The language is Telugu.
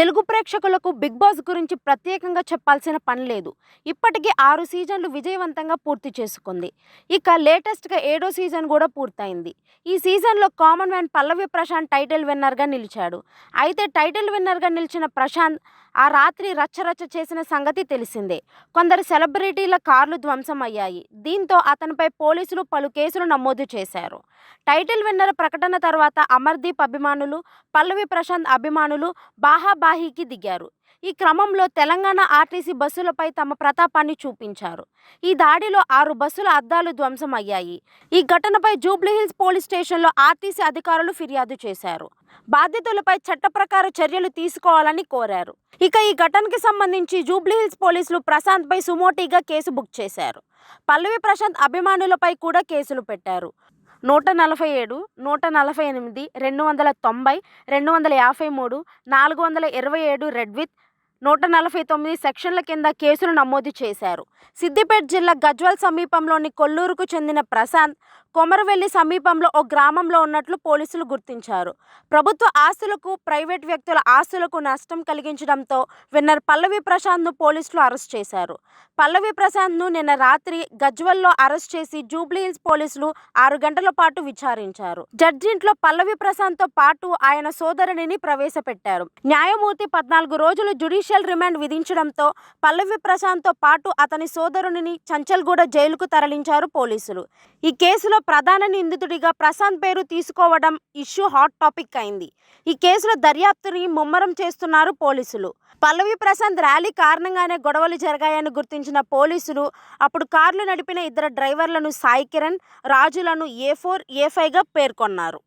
తెలుగు ప్రేక్షకులకు బిగ్ బాస్ గురించి ప్రత్యేకంగా చెప్పాల్సిన పని లేదు. ఇప్పటికీ ఆరు సీజన్లు విజయవంతంగా పూర్తి చేసుకుంది. ఇక లేటెస్ట్గా ఏడో సీజన్ కూడా పూర్తయింది. ఈ సీజన్లో common man Pallavi Prashant title విన్నర్గా నిలిచాడు. అయితే టైటిల్ విన్నర్గా నిలిచిన ప్రశాంత్ ఆ రాత్రి రచ్చరచ్చ చేసిన సంగతి తెలిసిందే. కొందరు సెలబ్రిటీల కార్లు ధ్వంసం అయ్యాయి దీంతో అతనిపై పోలీసులు పలు కేసులు నమోదు చేశారు. టైటిల్ విన్నర్ ప్రకటన తర్వాత అమర్దీప్ అభిమానులు పల్లవి ప్రశాంత్ అభిమానులు బాహాబాహీకి దిగారు. ఈ క్రమంలో తెలంగాణ ఆర్టీసీ బస్సులపై తమ ప్రతాపాన్ని చూపించారు. ఈ దాడిలో ఆరు బస్సుల అద్దాలు ధ్వంసం అయ్యాయి ఈ ఘటనపై జూబ్లీహిల్స్ పోలీస్ స్టేషన్లో ఆర్టీసీ అధికారులు ఫిర్యాదు చేశారు. బాధితులపై చట్ట ప్రకార చర్యలు తీసుకోవాలని కోరారు. ఇక ఈ ఘటనకి సంబంధించి జూబ్లీహిల్స్ పోలీసులు ప్రశాంత్పై సుమోటీగా కేసు బుక్ చేశారు. పల్లవి ప్రశాంత్ అభిమానులపై కూడా కేసులు పెట్టారు. నూట నలభై ఏడు నూట నలభై ఎనిమిది రెండు వందల తొంభై రెండు వందల యాభై మూడు నాలుగు వందల ఇరవై ఏడు రెడ్ విత్ నూట నలభై తొమ్మిది సెక్షన్ల కింద కేసులు నమోదు చేశారు. సిద్దిపేట జిల్లా గజ్వల్ సమీపంలోని కొల్లూరుకు చెందిన ప్రశాంత్ కొమరవెల్లి సమీపంలో ఓ గ్రామంలో ఉన్నట్లు పోలీసులు గుర్తించారు. ప్రభుత్వ ఆస్తులకు ప్రైవేట్ వ్యక్తుల ఆస్తులకు నష్టం కలిగించడంతో విన్నర్ పల్లవి ప్రశాంత్ను పోలీసులు అరెస్ట్ చేశారు. పల్లవి ప్రశాంత్ను నిన్న రాత్రి గజ్వల్లో అరెస్ట్ చేసి జూబ్లీహిల్స్ పోలీసులు ఆరు గంటల పాటు విచారించారు. జడ్జింట్లో పల్లవి ప్రశాంత్తో పాటు ఆయన సోదరుడిని ప్రవేశపెట్టారు. న్యాయమూర్తి పద్నాలుగు రోజులు జ్యుడిషియల్ రిమాండ్ విధించడంతో పల్లవి ప్రశాంత్తో పాటు అతని సోదరుడిని చంచల్గూడ జైలుకు తరలించారు పోలీసులు. ఈ కేసులో ప్రధాన నిందితుడిగా ప్రశాంత్ పేరు తీసుకోవడం ఇష్యూ హాట్ టాపిక్ అయింది. ఈ కేసులో దర్యాప్తుని ముమ్మరం చేస్తున్నారు పోలీసులు. పల్లవి ప్రశాంత్ ర్యాలీ కారణంగానే గొడవలు జరిగాయని గుర్తించిన పోలీసులు అప్పుడు కార్లు నడిపిన ఇద్దరు డ్రైవర్లను సాయి కిరణ్ రాజులను ఏ ఫోర్ ఏ ఫైవ్గా పేర్కొన్నారు.